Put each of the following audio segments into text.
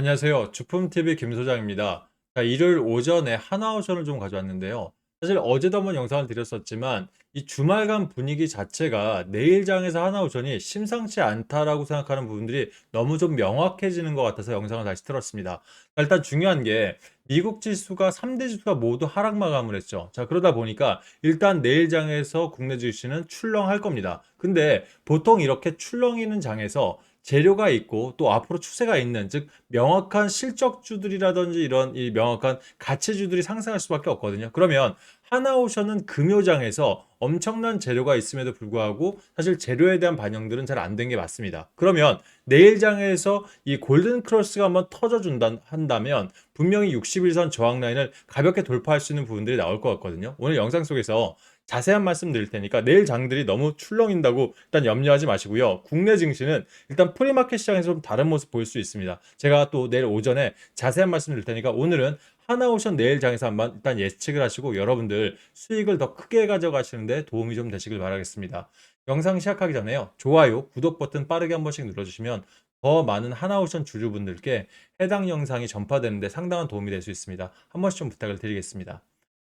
안녕하세요. 주품TV 김 소장입니다. 자, 일요일 오전에 하나오션을 좀 가져왔는데요. 사실 어제도 한번 영상을 드렸었지만 이 주말간 분위기 자체가 내일장에서 하나오션이 심상치 않다라고 생각하는 부분들이 너무 좀 명확해지는 것 같아서 영상을 다시 틀었습니다. 자, 일단 중요한 게 미국 지수가 3대 지수가 모두 하락 마감을 했죠. 자, 그러다 보니까 일단 내일장에서 국내 주식은 출렁할 겁니다. 근데 보통 이렇게 출렁이는 장에서 재료가 있고 또 앞으로 추세가 있는 즉 명확한 실적주들이라든지 이런 이 명확한 가치주들이 상승할 수밖에 없거든요. 그러면 하나오션은 금요장에서 엄청난 재료가 있음에도 불구하고 사실 재료에 대한 반영들은 잘 안 된 게 맞습니다. 그러면 내일장에서 이 골든 크로스가 한번 터져준다 한다면 분명히 61선 저항 라인을 가볍게 돌파할 수 있는 부분들이 나올 것 같거든요. 오늘 영상 속에서 자세한 말씀 드릴 테니까 내일 장들이 너무 출렁인다고 일단 염려하지 마시고요. 국내 증시는 일단 프리마켓 시장에서 좀 다른 모습 보일 수 있습니다. 제가 또 내일 오전에 자세한 말씀 드릴 테니까 오늘은 하나오션 내일 장에서 한번 일단 예측을 하시고 여러분들 수익을 더 크게 가져가시는데 도움이 좀 되시길 바라겠습니다. 영상 시작하기 전에요. 좋아요, 구독 버튼 빠르게 한 번씩 눌러주시면 더 많은 하나오션 주주분들께 해당 영상이 전파되는데 상당한 도움이 될 수 있습니다. 한 번씩 좀 부탁을 드리겠습니다.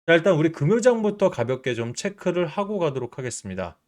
자, 일단 우리 금요장부터 가볍게 좀 체크를 하고 가도록 하겠습니다.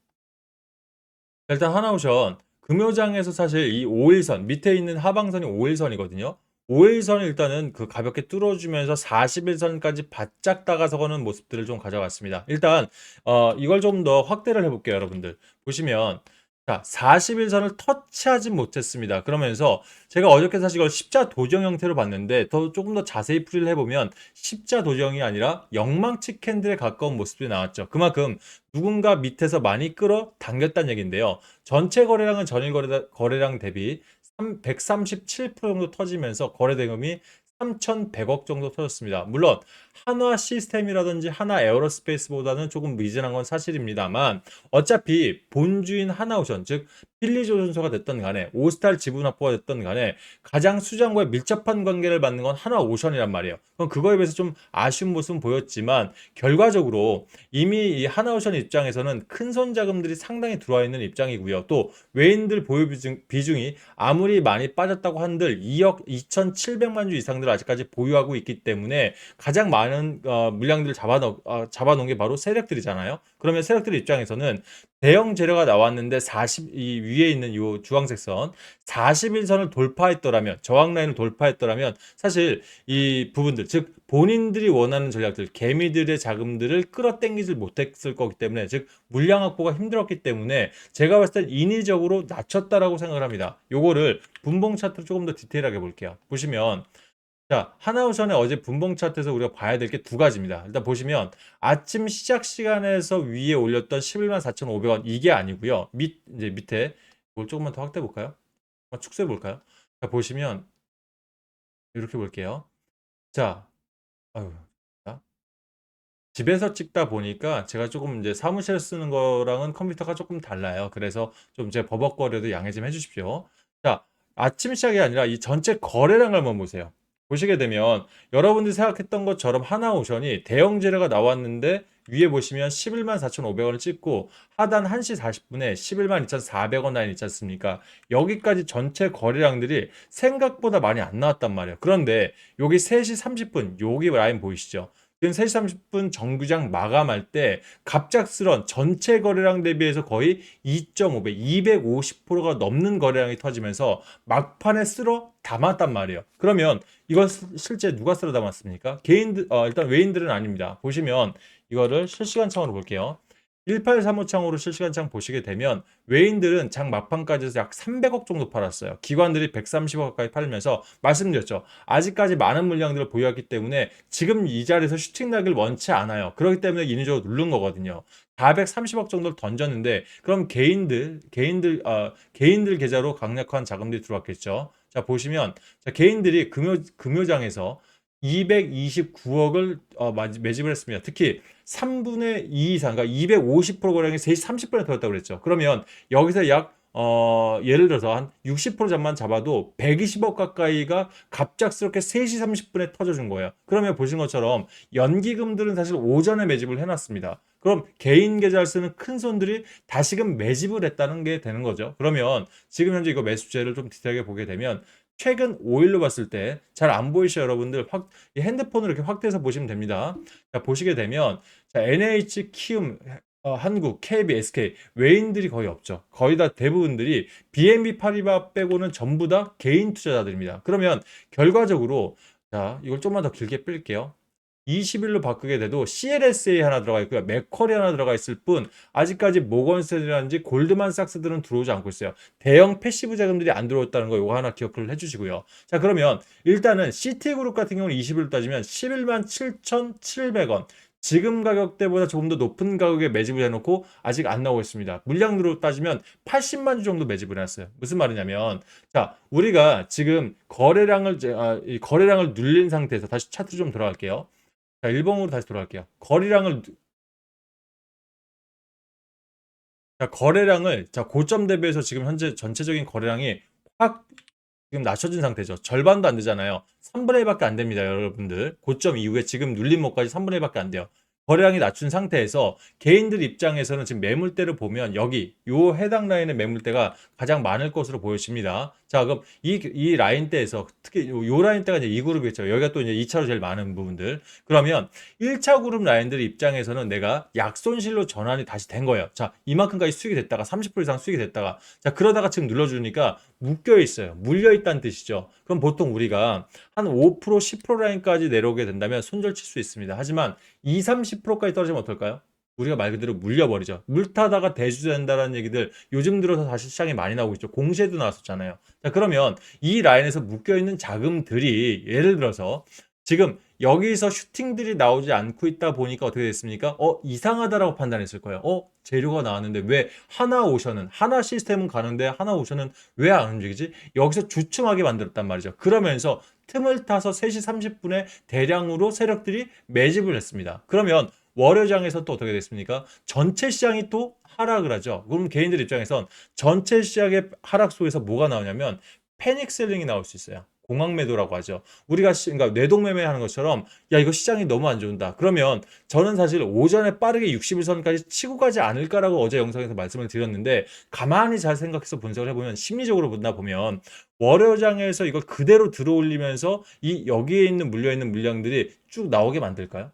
자, 일단 하나오션 금요장에서 사실 이 5일선 밑에 있는 하방선이 5일선이거든요. 5일선을 일단은 그 가볍게 뚫어주면서 41선까지 바짝 다가서가는 모습들을 좀 가져갔습니다. 일단 어, 이걸 좀 더 확대를 해볼게요, 여러분들. 보시면 자, 41선을 터치하지 못했습니다. 그러면서 제가 어저께 사실 이걸 십자 도정 형태로 봤는데 더 조금 더 자세히 풀이를 해보면 십자 도정이 아니라 영망치 캔들에 가까운 모습이 나왔죠. 그만큼 누군가 밑에서 많이 끌어 당겼다는 얘기인데요. 전체 거래량은 전일 거래, 거래량 대비 137% 정도 터지면서 거래 대금이 3,100억 정도 터졌습니다. 물론 한화 시스템이라든지 한화 에어로스페이스보다는 조금 미진한 건 사실입니다만 어차피 본주인 하나오션 즉 필리 조선소가 됐던 간에 오스탈 지분 확보가 됐던 간에 가장 수장과의 밀접한 관계를 받는 건 하나오션이란 말이에요. 그럼 그거에 비해서 좀 아쉬운 모습은 보였지만 결과적으로 이미 이 하나오션 입장에서는 큰손 자금들이 상당히 들어와 있는 입장이고요. 또 외인들 보유 비중, 비중이 아무리 많이 빠졌다고 한들 2억 2,700만 주 이상들 아직까지 보유하고 있기 때문에 가장 많은 어, 물량들을 잡아놓, 어, 잡아놓은 게 바로 세력들이잖아요. 그러면 세력들 입장에서는 대형 재료가 나왔는데 40, 이 위에 있는 이 주황색 선 41선을 돌파했더라면 저항 라인을 돌파했더라면 사실 이 부분들 즉 본인들이 원하는 전략들 개미들의 자금들을 끌어당기질 못했을 거기 때문에 즉 물량 확보가 힘들었기 때문에 제가 봤을 땐 인위적으로 낮췄다라고 생각을 합니다. 요거를 분봉 차트로 조금 더 디테일하게 볼게요. 보시면 자, 하나우선의 어제 분봉 차트에서 우리가 봐야 될 게 두 가지입니다. 일단 보시면 아침 시작 시간에서 위에 올렸던 11만 4,500원 이게 아니고요. 밑 이제 밑에 이걸 조금만 더 확대해 볼까요? 축소해 볼까요? 자, 보시면 이렇게 볼게요. 자, 아유, 자. 집에서 찍다 보니까 제가 조금 이제 사무실에 쓰는 거랑은 컴퓨터가 조금 달라요. 그래서 좀 제 버벅거려도 양해 좀 해주십시오. 자, 아침 시작이 아니라 이 전체 거래량을 한번 보세요. 보시게 되면 여러분들이 생각했던 것처럼 하나오션이 대형 재료가 나왔는데 위에 보시면 11만 4,500원을 찍고 하단 1시 40분에 11만 2,400원 라인 있지 않습니까? 여기까지 전체 거래량들이 생각보다 많이 안 나왔단 말이에요. 그런데 여기 3시 30분 여기 라인 보이시죠? 지금 3시 30분 정규장 마감할 때 갑작스런 전체 거래량 대비해서 거의 2.5배, 250%가 넘는 거래량이 터지면서 막판에 쓸어 담았단 말이에요. 그러면 이건 실제 누가 쓸어 담았습니까? 개인들, 어, 일단 외인들은 아닙니다. 보시면 이거를 실시간 창으로 볼게요. 1835 창으로 실시간 창 보시게 되면 외인들은 장 막판까지 약 300억 정도 팔았어요. 기관들이 130억 가까이 팔면서 말씀드렸죠. 아직까지 많은 물량들을 보유하기 때문에 지금 이 자리에서 슈팅 나길 원치 않아요. 그렇기 때문에 인위적으로 누른 거거든요. 430억 정도를 던졌는데 그럼 개인들 개인들 어, 개인들 계좌로 강력한 자금들이 들어왔겠죠. 자 보시면 자, 개인들이 금요 금요장에서 229억을 어, 매집을 했습니다. 특히 3분의 2 이상, 그러니까 250% 거량이 3시 30분에 터졌다고 그랬죠. 그러면 여기서 약 어, 예를 들어서 한 60% 잠만 잡아도 120억 가까이가 갑작스럽게 3시 30분에 터져준 거예요. 그러면 보신 것처럼 연기금들은 사실 오전에 매집을 해놨습니다. 그럼 개인 계좌를 쓰는 큰 손들이 다시금 매집을 했다는 게 되는 거죠. 그러면 지금 현재 이거 매수제를 좀 디테일하게 보게 되면 최근 5일로 봤을 때 잘 안 보이시죠, 여러분들? 확, 이 핸드폰으로 이렇게 확대해서 보시면 됩니다. 자, 보시게 되면 자, NH, 키움, 어, 한국, KB, SK 외인들이 거의 없죠. 거의 다 대부분들이 BNB 파리바 빼고는 전부 다 개인 투자자들입니다. 그러면 결과적으로 자, 이걸 좀만 더 길게 뺄게요. 20일로 바꾸게 돼도 CLSA 하나 들어가 있고요. 맥쿼리 하나 들어가 있을 뿐 아직까지 모건스탠이라든지 골드만삭스들은 들어오지 않고 있어요. 대형 패시브 자금들이 안 들어왔다는 거 이거 하나 기억을 해주시고요. 자 그러면 일단은 시티그룹 같은 경우는 20일로 따지면 11만 7,700원 지금 가격대보다 조금 더 높은 가격에 매집을 해놓고 아직 안 나오고 있습니다. 물량으로 따지면 80만 주 정도 매집을 해놨어요. 무슨 말이냐면 자 우리가 지금 거래량을 제- 아, 이 거래량을 눌린 상태에서 다시 차트 좀 들어갈게요. 자, 1번으로 다시 돌아갈게요. 거래량을 누- 자, 거래량을 자, 고점 대비해서 지금 현재 전체적인 거래량이 확 지금 낮춰진 상태죠. 절반도 안 되잖아요. 3분의 1밖에 안 됩니다, 여러분들. 고점 이후에 지금 눌린 목까지 3분의 1밖에 안 돼요. 거래량이 낮춘 상태에서 개인들 입장에서는 지금 매물대를 보면 여기 요 해당 라인의 매물대가 가장 많을 것으로 보여집니다. 자, 그럼 이, 이 라인대에서 특히 요, 요 라인대가 이제 이 그룹이겠죠. 여기가 또 이제 2차로 제일 많은 부분들. 그러면 1차 그룹 라인들 입장에서는 내가 약손실로 전환이 다시 된 거예요. 자, 이만큼까지 수익이 됐다가 30% 이상 수익이 됐다가 자, 그러다가 지금 눌러주니까 묶여 있어요. 물려 있다는 뜻이죠. 그럼 보통 우리가 한 5% 10% 라인까지 내려오게 된다면 손절 칠 수 있습니다. 하지만 2, 30% 까지 떨어지면 어떨까요? 우리가 말 그대로 물려버리죠. 물 타다가 대주된다라는 얘기들 요즘 들어서 다시 시장에 많이 나오고 있죠. 공시에도 나왔었잖아요. 자, 그러면 이 라인에서 묶여있는 자금들이 예를 들어서 지금 여기서 슈팅들이 나오지 않고 있다 보니까 어떻게 됐습니까? 어, 이상하다라고 판단했을 거예요. 어, 재료가 나왔는데 왜 하나 오션은, 하나 시스템은 가는데 하나 오션은 왜 안 움직이지? 여기서 주춤하게 만들었단 말이죠. 그러면서 틈을 타서 3시 30분에 대량으로 세력들이 매집을 했습니다. 그러면 월요장에서 또 어떻게 됐습니까? 전체 시장이 또 하락을 하죠. 그럼 개인들 입장에선 전체 시장의 하락 속에서 뭐가 나오냐면 패닉 셀링이 나올 수 있어요. 공황 매도라고 하죠. 우리가 시, 그러니까 뇌동매매 하는 것처럼 야 이거 시장이 너무 안 좋은다. 그러면 저는 사실 오전에 빠르게 60일선까지 치고 가지 않을까라고 어제 영상에서 말씀을 드렸는데 가만히 잘 생각해서 분석을 해보면 심리적으로 본다 보면 월요장에서 이걸 그대로 들어올리면서 이 여기에 있는 물려 있는 물량들이 쭉 나오게 만들까요?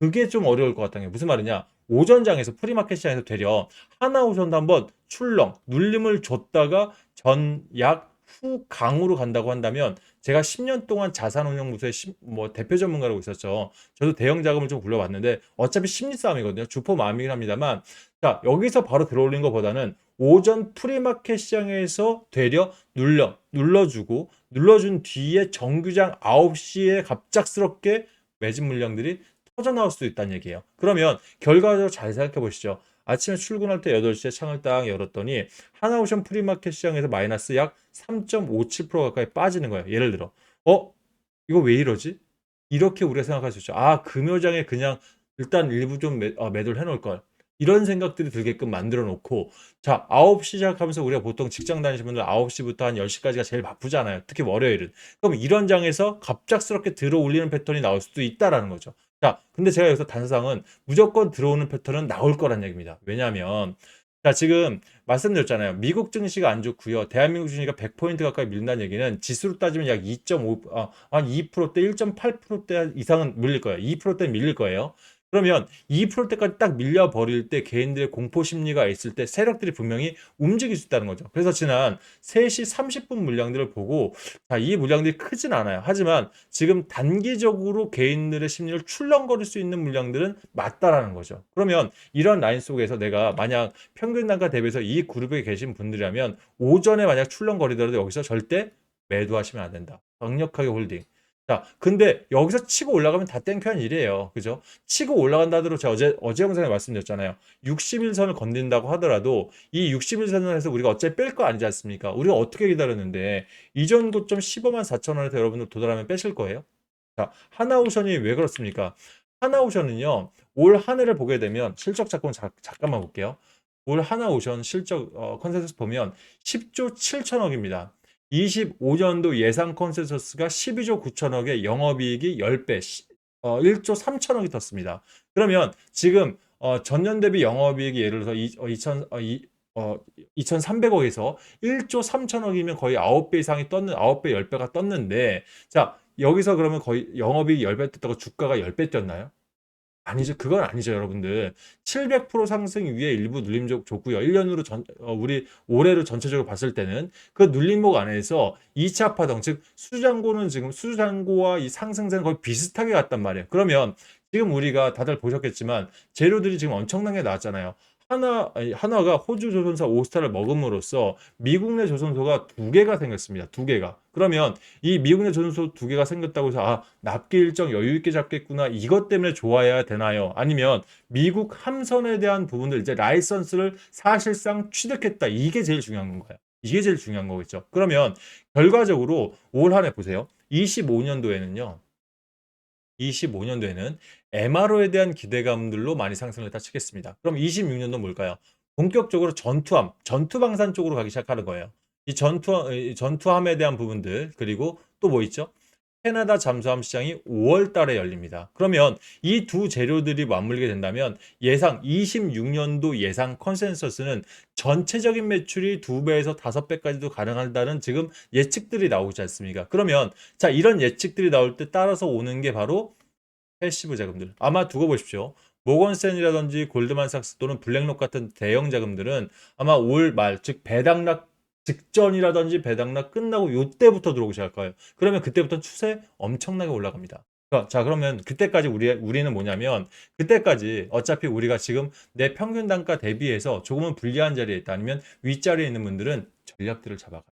그게 좀 어려울 것 같다는 게 무슨 말이냐? 오전장에서 프리마켓 시장에서 되려 하나 오전도 한번 출렁 눌림을 줬다가 전약 후 강으로 간다고 한다면 제가 10년 동안 자산운용무소의 심- 뭐 대표 전문가라고 있었죠. 저도 대형 자금을 좀 굴려봤는데 어차피 심리 싸움이거든요. 주포 마음이긴 합니다만 자 여기서 바로 들어올린 것보다는 오전 프리마켓 시장에서 되려 눌러 눌러주고 눌러준 뒤에 정규장 9시에 갑작스럽게 매집 물량들이 터져 나올 수도 있다는 얘기예요. 그러면 결과적으로 잘 생각해 보시죠. 아침에 출근할 때 8시에 창을 딱 열었더니 하나오션 프리마켓 시장에서 마이너스 약 3.57% 가까이 빠지는 거예요. 예를 들어. 어? 이거 왜 이러지? 이렇게 우리가 생각할 수 있죠. 아, 금요장에 그냥 일단 일부 좀 매, 어, 매도를 해놓을 걸. 이런 생각들이 들게끔 만들어 놓고 자 9시 시작하면서 우리가 보통 직장 다니시는 분들 9시부터 한 10시까지가 제일 바쁘잖아요 특히 월요일은 그럼 이런 장에서 갑작스럽게 들어올리는 패턴이 나올 수도 있다라는 거죠 자, 근데 제가 여기서 단상은 무조건 들어오는 패턴은 나올 거란 얘기입니다. 왜냐하면 자, 지금 말씀드렸잖아요. 미국 증시가 안 좋고요. 대한민국 증시가 100포인트 가까이 밀린다는 얘기는 지수로 따지면 약 2.5, 아, 한 2%대, 1.8%대 이상은 밀릴 거예요. 2%대 밀릴 거예요. 그러면 2%대까지 딱 밀려버릴 때 개인들의 공포 심리가 있을 때 세력들이 분명히 움직일 수 있다는 거죠. 그래서 지난 3시 30분 물량들을 보고 자, 이 물량들이 크진 않아요. 하지만 지금 단기적으로 개인들의 심리를 출렁거릴 수 있는 물량들은 맞다라는 거죠. 그러면 이런 라인 속에서 내가 만약 평균 단가 대비해서 이 그룹에 계신 분들이라면 오전에 만약 출렁거리더라도 여기서 절대 매도하시면 안 된다. 강력하게 홀딩. 자, 근데 여기서 치고 올라가면 다 땡큐한 일이에요. 그죠? 치고 올라간다 하더라도 제가 어제, 어제 영상에 말씀드렸잖아요. 60일선을 건든다고 하더라도 이 60일선에서 우리가 어차피 뺄 거 아니지 않습니까? 우리가 어떻게 기다렸는데 이전 고점 15만 4천 원에서 여러분들 도달하면 빼실 거예요? 자, 하나오션이 왜 그렇습니까? 하나오션은요, 올 한 해를 보게 되면 실적 잠깐, 잠깐만 볼게요. 올 하나오션 실적 어, 컨센서스 보면 10조 7천억입니다. 25년도 예상 컨센서스가 12조 9천억에 영업이익이 10배, 어, 1조 3천억이 떴습니다. 그러면 지금 어, 전년 대비 영업이익이 예를 들어서 이, 어, 2000, 어, 이, 어 2,300억에서 1조 3천억이면 거의 9배 이상이 떴는 9배, 10배가 떴는데 자, 여기서 그러면 거의 영업이익 10배 떴다고 주가가 10배 뛰었나요? 아니죠. 그건 아니죠, 여러분들. 700% 상승 위에 일부 눌림목 줬고요. 1년으로 전, 어, 우리 올해로 전체적으로 봤을 때는 그 눌림목 안에서 2차 파동, 즉 수장고는 지금 수장고와 이 상승세는 거의 비슷하게 갔단 말이에요. 그러면 지금 우리가 다들 보셨겠지만 재료들이 지금 엄청나게 나왔잖아요. 하나, 하나가 호주 조선사 오스타를 먹음으로써 미국 내 조선소가 두 개가 생겼습니다. 두 개가. 그러면 이 미국 내 조선소 두 개가 생겼다고 해서 아, 납기 일정 여유 있게 잡겠구나. 이것 때문에 좋아야 되나요? 아니면 미국 함선에 대한 부분들 이제 라이선스를 사실상 취득했다. 이게 제일 중요한 건가요? 이게 제일 중요한 거겠죠. 그러면 결과적으로 올 한 해 보세요. 25년도에는요. 25년도에는 MRO에 대한 기대감들로 많이 상승을 했다 치겠습니다. 그럼 26년도 뭘까요? 본격적으로 전투함, 전투방산 쪽으로 가기 시작하는 거예요. 이 전투, 이 전투함에 대한 부분들, 그리고 또 뭐 있죠? 캐나다 잠수함 시장이 5월 달에 열립니다. 그러면 이 두 재료들이 맞물리게 된다면 예상 26년도 예상 컨센서스는 전체적인 매출이 2배에서 5배까지도 가능하다는 지금 예측들이 나오지 않습니까? 그러면 자, 이런 예측들이 나올 때 따라서 오는 게 바로 패시브 자금들. 아마 두고 보십시오. 모건스탠이라든지 골드만삭스 또는 블랙록 같은 대형 자금들은 아마 올 말, 즉 배당락 직전이라든지 배당락 끝나고 요때부터 들어오기 시작할 거예요. 그러면 그때부터 추세 엄청나게 올라갑니다. 자, 자, 그러면 그때까지 우리, 우리는 뭐냐면, 그때까지 어차피 우리가 지금 내 평균 단가 대비해서 조금은 불리한 자리에 있다. 아니면 윗자리에 있는 분들은 전략들을 잡아가.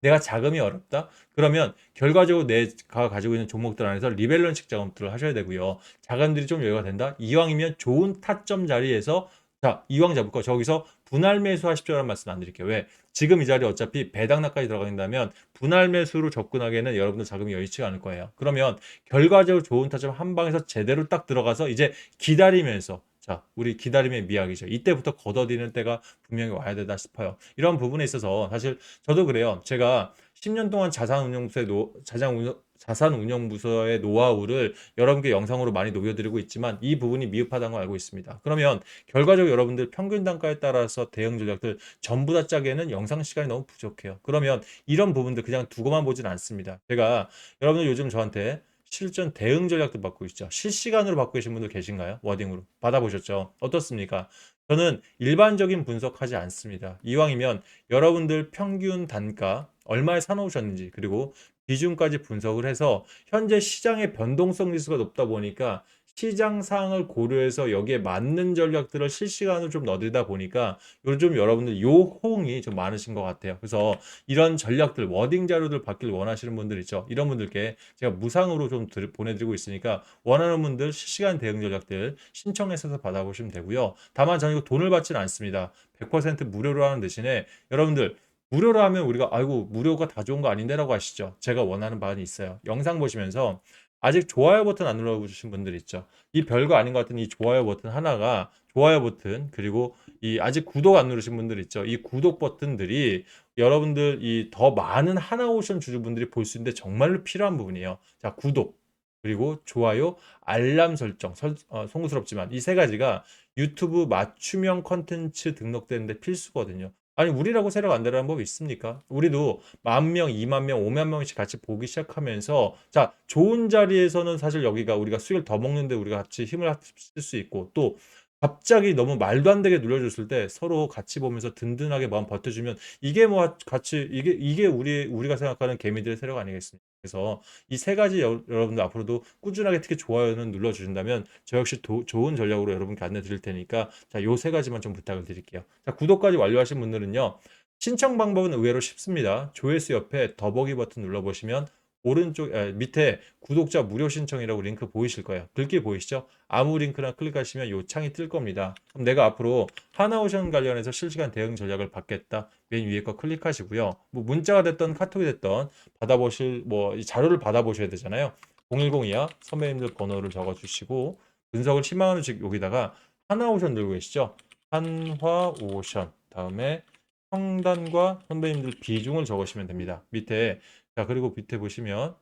내가 자금이 어렵다? 그러면 결과적으로 내가 가지고 있는 종목들 안에서 리밸런식 작업들을 하셔야 되고요. 자금들이 좀 여유가 된다? 이왕이면 좋은 타점 자리에서 자, 이왕 잡을 거 저기서 분할 매수하십시오라는 말씀 안 드릴게요. 왜? 지금 이 자리 어차피 배당락까지 들어간다면 분할 매수로 접근하기에는 여러분들 자금이 여의치가 않을 거예요. 그러면 결과적으로 좋은 타점 한 방에서 제대로 딱 들어가서 이제 기다리면서 자, 우리 기다림의 미학이죠. 이때부터 걷어들이는 때가 분명히 와야 되다 싶어요. 이런 부분에 있어서 사실 저도 그래요. 제가 10년 동안 자산운용부서의 노, 자산운용, 자산운용부서의 노하우를 여러분께 영상으로 많이 녹여드리고 있지만 이 부분이 미흡하다는 걸 알고 있습니다. 그러면 결과적으로 여러분들 평균 단가에 따라서 대응 전략들 전부 다 짜기에는 영상 시간이 너무 부족해요. 그러면 이런 부분들 그냥 두고만 보진 않습니다. 제가 여러분들 요즘 저한테 실전 대응 전략도 받고 있죠. 실시간으로 받고 계신 분들 계신가요? 워딩으로 받아보셨죠? 어떻습니까? 저는 일반적인 분석하지 않습니다. 이왕이면 여러분들 평균 단가 얼마에 사놓으셨는지 그리고 비중까지 분석을 해서 현재 시장의 변동성 지수가 높다 보니까 시장 상황을 고려해서 여기에 맞는 전략들을 실시간으로 좀 넣어드리다 보니까 요즘 여러분들 요 호응이 좀 많으신 것 같아요. 그래서 이런 전략들, 워딩 자료들 받길 원하시는 분들 있죠. 이런 분들께 제가 무상으로 좀 들- 보내드리고 있으니까 원하는 분들 실시간 대응 전략들 신청해서 받아보시면 되고요. 다만 저는 이거 돈을 받지는 않습니다. 100% 무료로 하는 대신에 여러분들 무료로 하면 우리가 아이고 무료가 다 좋은 거 아닌데라고 하시죠. 제가 원하는 바는 있어요. 영상 보시면서 아직 좋아요 버튼 안 눌러주신 분들 있죠. 이 별거 아닌 것 같은 이 좋아요 버튼 하나가 좋아요 버튼 그리고 이 아직 구독 안 누르신 분들 있죠. 이 구독 버튼들이 여러분들 이 더 많은 하나오션 주주분들이 볼 수 있는데 정말로 필요한 부분이에요. 자 구독 그리고 좋아요 알람 설정 설, 어, 송구스럽지만 이 세 가지가 유튜브 맞춤형 컨텐츠 등록되는데 필수거든요. 아니 우리라고 세력 안 되라는 법이 있습니까? 우리도 만 명, 이만 명, 오만 명씩 같이 보기 시작하면서 자 좋은 자리에서는 사실 여기가 우리가 수익을 더 먹는데 우리가 같이 힘을 합칠 수 있고 또 갑자기 너무 말도 안 되게 눌려줬을 때 서로 같이 보면서 든든하게 마음 버텨주면 이게 뭐 같이 이게 이게 우리 우리가 생각하는 개미들의 세력 아니겠습니까? 그래서 이 세 가지 여, 러분들 앞으로도 꾸준하게 특히 좋아요는 눌러주신다면 저 역시 도, 좋은 전략으로 여러분께 안내 드릴 테니까 자 요 세 가지만 좀 부탁을 드릴게요. 자 구독까지 완료하신 분들은요 신청 방법은 의외로 쉽습니다. 조회수 옆에 더보기 버튼 눌러보시면 오른쪽 아, 밑에 구독자 무료 신청이라고 링크 보이실 거예요. 글귀 보이시죠? 아무 링크나 클릭하시면 요 창이 뜰 겁니다. 그럼 내가 앞으로 하나오션 관련해서 실시간 대응 전략을 받겠다. 맨 위에 거 클릭하시고요. 뭐 문자가 됐던 카톡이 됐던 받아보실 뭐이 자료를 받아보셔야 되잖아요. 0102야 선배님들 번호를 적어주시고 분석을 희망하는 즉 여기다가 하나오션 들고 계시죠? 한화오션 다음에 평단과 선배님들 비중을 적으시면 됩니다. 밑에 자 그리고 밑에 보시면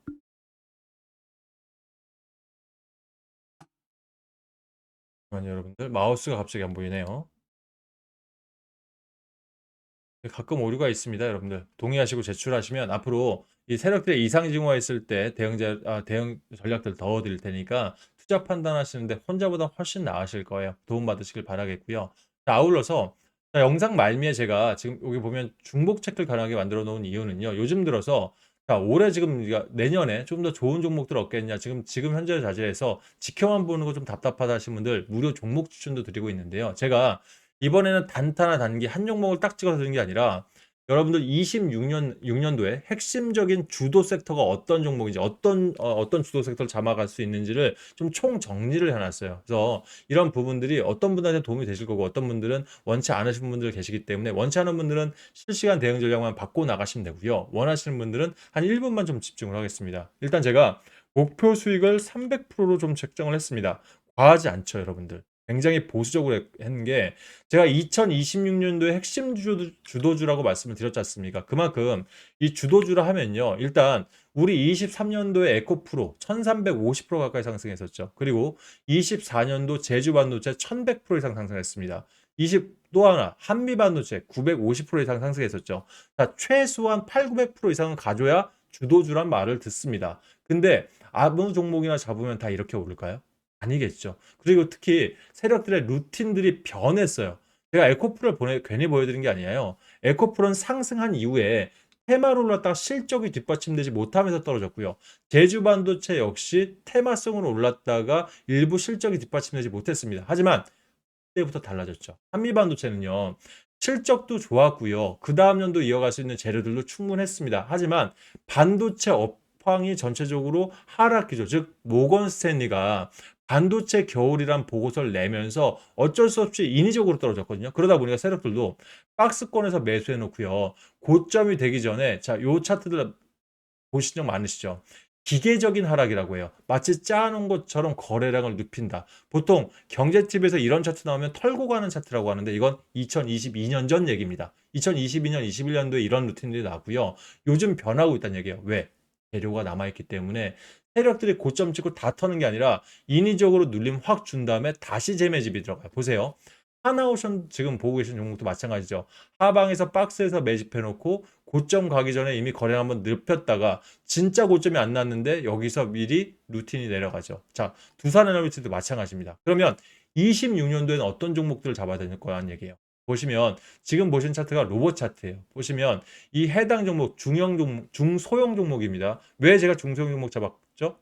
잠깐만요, 여러분들 마우스가 갑자기 안 보이네요. 가끔 오류가 있습니다, 여러분들. 동의하시고 제출하시면 앞으로 이 세력들의 이상 징후했을 때 대응 자, 아, 대응 전략들 더 드릴 테니까 투자 판단하시는데 혼자보다 훨씬 나으실 거예요. 도움 받으시길 바라겠고요. 자, 아울러서 자, 영상 말미에 제가 지금 여기 보면 중복 체크를 가능하게 만들어 놓은 이유는요. 요즘 들어서 자, 올해 지금 내년에 좀 더 좋은 종목들 얻겠냐. 지금 지금 현재 자리에서 지켜만 보는 거 좀 답답하다 하신 분들 무료 종목 추천도 드리고 있는데요. 제가 이번에는 단타나 단기 한 종목을 딱 찍어서 드린 게 아니라 여러분들 26년 6년도에 핵심적인 주도 섹터가 어떤 종목인지 어떤 어, 떤 주도 섹터를 잡아갈 수 있는지를 좀 총 정리를 해놨어요. 그래서 이런 부분들이 어떤 분들한테 도움이 되실 거고 어떤 분들은 원치 않으신 분들 계시기 때문에 원치 않은 분들은 실시간 대응 전략만 받고 나가시면 되고요. 원하시는 분들은 한 1분만 좀 집중을 하겠습니다. 일단 제가 목표 수익을 300%로 좀 책정을 했습니다. 과하지 않죠, 여러분들. 굉장히 보수적으로 한게 제가 2026년도에 핵심 주도, 주도주 라고 말씀을 드렸지 않습니까? 그만큼 이 주도주라 하면요. 일단 우리 23년도에 에코프로 1350% 가까이 상승했었죠. 그리고 24년도 제주반도체 1100% 이상 상승했습니다. 20 또 하나 한미반도체 950% 이상 상승했었죠. 자, 최소한 8, 900% 이상은 가져야 주도주란 말을 듣습니다. 근데 아무 종목이나 잡으면 다 이렇게 오를까요? 아니겠죠. 그리고 특히 세력들의 루틴들이 변했어요. 제가 에코프를 보내, 괜히 보여드린 게 아니에요. 에코프는 상승한 이후에 테마로 올랐다가 실적이 뒷받침되지 못하면서 떨어졌고요. 제주 반도체 역시 테마성으로 올랐다가 일부 실적이 뒷받침되지 못했습니다. 하지만 그때부터 달라졌죠. 한미 반도체는요. 실적도 좋았고요. 그 다음 년도 이어갈 수 있는 재료들도 충분했습니다. 하지만 반도체 업황이 전체적으로 하락기죠. 즉 모건 스탠리가 반도체 겨울이란 보고서를 내면서 어쩔 수 없이 인위적으로 떨어졌거든요. 그러다 보니까 세력들도 박스권에서 매수해 놓고요. 고점이 되기 전에 자, 요 차트들 보신 적 많으시죠? 기계적인 하락이라고 해요. 마치 짜놓은 것처럼 거래량을 눕힌다. 보통 경제팁에서 이런 차트 나오면 털고 가는 차트라고 하는데 이건 2022년 전 얘기입니다. 2022년, 21년도에 이런 루틴들이 나고요. 요즘 변하고 있다는 얘기예요. 왜? 재료가 남아있기 때문에 세력들이 고점 찍고 다 터는 게 아니라 인위적으로 눌림 확 준 다음에 다시 재매집이 들어가요. 보세요. 하나오션 지금 보고 계신 종목도 마찬가지죠. 하방에서 박스에서 매집해 놓고 고점 가기 전에 이미 거래 한번 늙혔다가 진짜 고점이 안 났는데 여기서 미리 루틴이 내려가죠. 자, 두산 에너비티도 마찬가지입니다. 그러면 26년도에는 어떤 종목들을 잡아야 되는 거라는 얘기예요. 보시면 지금 보신 차트가 로봇 차트예요. 보시면 이 해당 종목 중형 종목, 중소형 종목입니다. 왜 제가 중소형 종목 잡았 죠?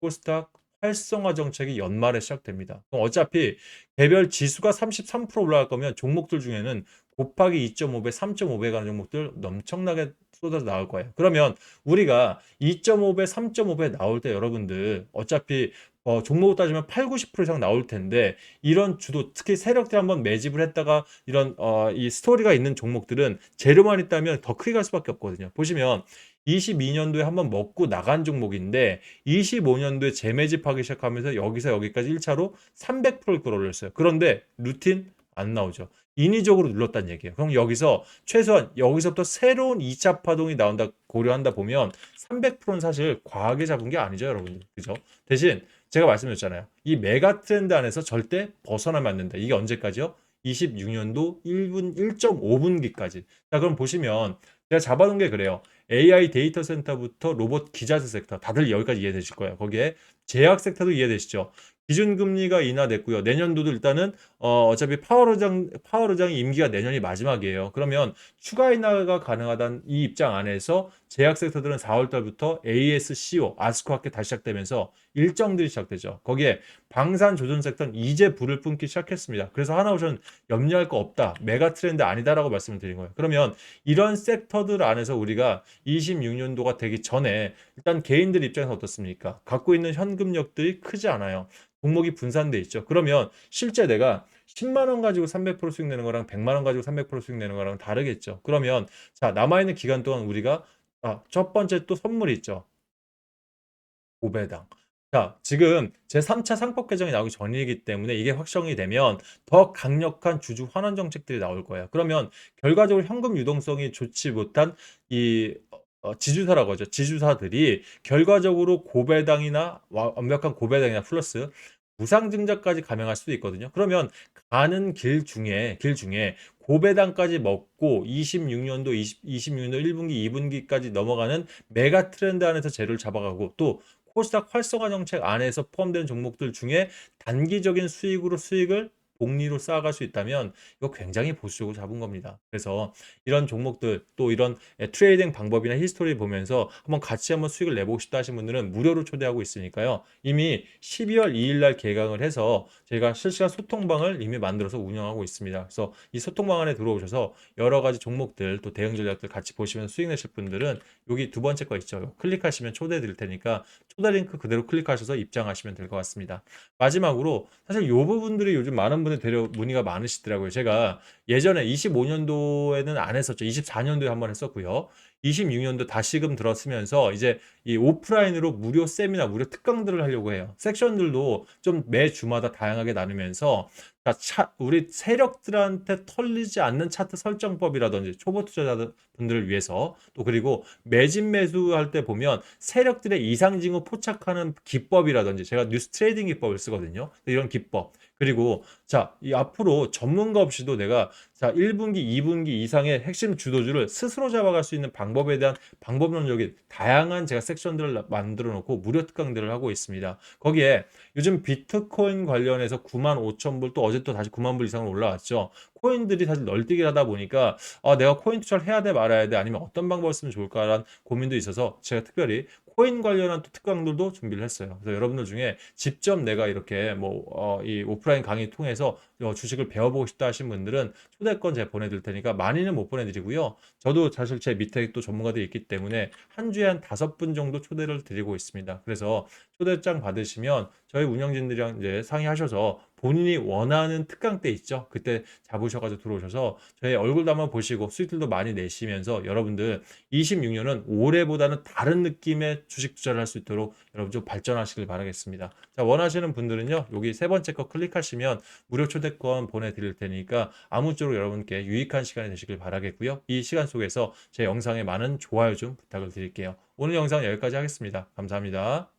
코스닥 활성화 정책이 연말에 시작됩니다. 어차피 개별 지수가 33% 올라갈 거면 종목들 중에는 곱하기 2.5배, 3.5배 가는 종목들 엄청나게 쏟아져 나올 거예요. 그러면 우리가 2.5배, 3.5배 나올 때 여러분들 어차피 어, 종목을 따지면 8, 90% 이상 나올 텐데 이런 주도 특히 세력들 한번 매집을 했다가 이런 어, 이 스토리가 있는 종목들은 재료만 있다면 더 크게 갈 수밖에 없거든요. 보시면 22년도에 한번 먹고 나간 종목인데 25년도에 재매집하기 시작하면서 여기서 여기까지 1차로 300%를 끌어올렸어요. 그런데 루틴 안 나오죠. 인위적으로 눌렀다는 얘기예요. 그럼 여기서 최소한 여기서부터 새로운 2차 파동이 나온다 고려한다 보면 300%는 사실 과하게 잡은 게 아니죠, 여러분들. 그죠? 대신 제가 말씀드렸잖아요. 이 메가 트렌드 안에서 절대 벗어나면 안 된다. 이게 언제까지요? 26년도 1분 1.5분기까지. 자, 그럼 보시면 제가 잡아놓은 게 그래요. AI 데이터 센터부터 로봇 기자재 섹터 다들 여기까지 이해되실 거예요. 거기에 제약 섹터도 이해되시죠. 기준금리가 인하됐고요. 내년도도 일단은 어, 어차피 파월의장 파월의장이 임기가 내년이 마지막이에요. 그러면 추가 인하가 가능하다는 이 입장 안에서 제약 섹터들은 4월 달부터 ASCO 아스코 학회 다시 시작되면서 일정들이 시작되죠. 거기에 방산 조선 섹터는 이제 불을 뿜기 시작했습니다. 그래서 하나오션 염려할 거 없다. 메가 트렌드 아니다라고 말씀을 드린 거예요. 그러면 이런 섹터들 안에서 우리가 26년도가 되기 전에 일단 개인들 입장에서 어떻습니까? 갖고 있는 현금력들이 크지 않아요. 종목이 분산돼 있죠. 그러면 실제 내가 10만 원 가지고 300% 수익 내는 거랑 100만 원 가지고 300% 수익 내는 거랑 다르겠죠. 그러면 자, 남아 있는 기간 동안 우리가 아, 첫 번째 또 선물이 있죠. 5배당. 자, 지금 제 3차 상법 개정이 나오기 전이기 때문에 이게 확정이 되면 더 강력한 주주 환원 정책들이 나올 거예요. 그러면 결과적으로 현금 유동성이 좋지 못한 이 어, 지주사라고 하죠. 지주사들이 결과적으로 고배당이나 완벽한 고배당이나 플러스 무상증자까지 감행할 수도 있거든요. 그러면 가는 길 중에 길 중에 고배당까지 먹고 26년도 20, 26년도 1분기 2분기까지 넘어가는 메가 트렌드 안에서 재료를 잡아가고 또 코스닥 활성화 정책 안에서 포함되는 종목들 중에 단기적인 수익으로 수익을 복리로 쌓아갈 수 있다면 이거 굉장히 보수적으로 잡은 겁니다. 그래서 이런 종목들 또 이런 예, 트레이딩 방법이나 히스토리 보면서 한번 같이 한번 수익을 내보고 싶다 하신 분들은 무료로 초대하고 있으니까요. 이미 12월 2일 날 개강을 해서 제가 실시간 소통방을 이미 만들어서 운영하고 있습니다. 그래서 이 소통방 안에 들어오셔서 여러 가지 종목들 또 대응 전략들 같이 보시면 수익 내실 분들은 여기 두 번째 거 있죠. 클릭하시면 초대해 드릴 테니까 초대 링크 그대로 클릭하셔서 입장하시면 될 것 같습니다. 마지막으로 사실 이 부분들이 요즘 많은 분들 되려 문의가 많으시더라고요. 제가 예전에 25년도에는 안 했었죠. 24년도에 한 번 했었고요. 26년도 다시금 들었으면서 이제 이 오프라인으로 무료 세미나, 무료 특강들을 하려고 해요. 섹션들도 좀 매 주마다 다양하게 나누면서 자, 차, 우리 세력들한테 털리지 않는 차트 설정법이라든지 초보 투자자 분들을 위해서 또 그리고 매진 매수할 때 보면 세력들의 이상징후 포착하는 기법이라든지 제가 뉴스 트레이딩 기법을 쓰거든요. 이런 기법 그리고 자, 이 앞으로 전문가 없이도 내가 자, 1분기, 2분기 이상의 핵심 주도주를 스스로 잡아갈 수 있는 방법에 대한 방법론적인 다양한 제가 섹션들을 만들어 놓고 무료 특강들을 하고 있습니다. 거기에 요즘 비트코인 관련해서 9만 5천 불또 어제 또 다시 9만 불 이상으로 올라왔죠. 코인들이 사실 널뛰기를 하다 보니까 아, 내가 코인 투자를 해야 돼 말아야 돼 아니면 어떤 방법을 쓰면 좋을까라는 고민도 있어서 제가 특별히 코인 관련한 또 특강들도 준비를 했어요. 그래서 여러분들 중에 직접 내가 이렇게 뭐, 어, 이 오프라인 강의 통해서 어, 주식을 배워보고 싶다 하신 분들은 초대권 제가 보내드릴 테니까 많이는 못 보내드리고요. 저도 사실 제 밑에 또 전문가들이 있기 때문에 한 주에 한 다섯 분 정도 초대를 드리고 있습니다. 그래서 초대장 받으시면 저희 운영진들이랑 이제 상의하셔서 본인이 원하는 특강 때 있죠. 그때 잡으셔가지고 들어오셔서 저희 얼굴도 한번 보시고 수익들도 많이 내시면서 여러분들 26년은 올해보다는 다른 느낌의 주식 투자를 할 수 있도록 여러분 좀 발전하시길 바라겠습니다. 자, 원하시는 분들은요. 여기 세 번째 거 클릭하시면 무료 초대권 보내드릴 테니까 아무쪼록 여러분께 유익한 시간이 되시길 바라겠고요. 이 시간 속에서 제 영상에 많은 좋아요 좀 부탁을 드릴게요. 오늘 영상 여기까지 하겠습니다. 감사합니다.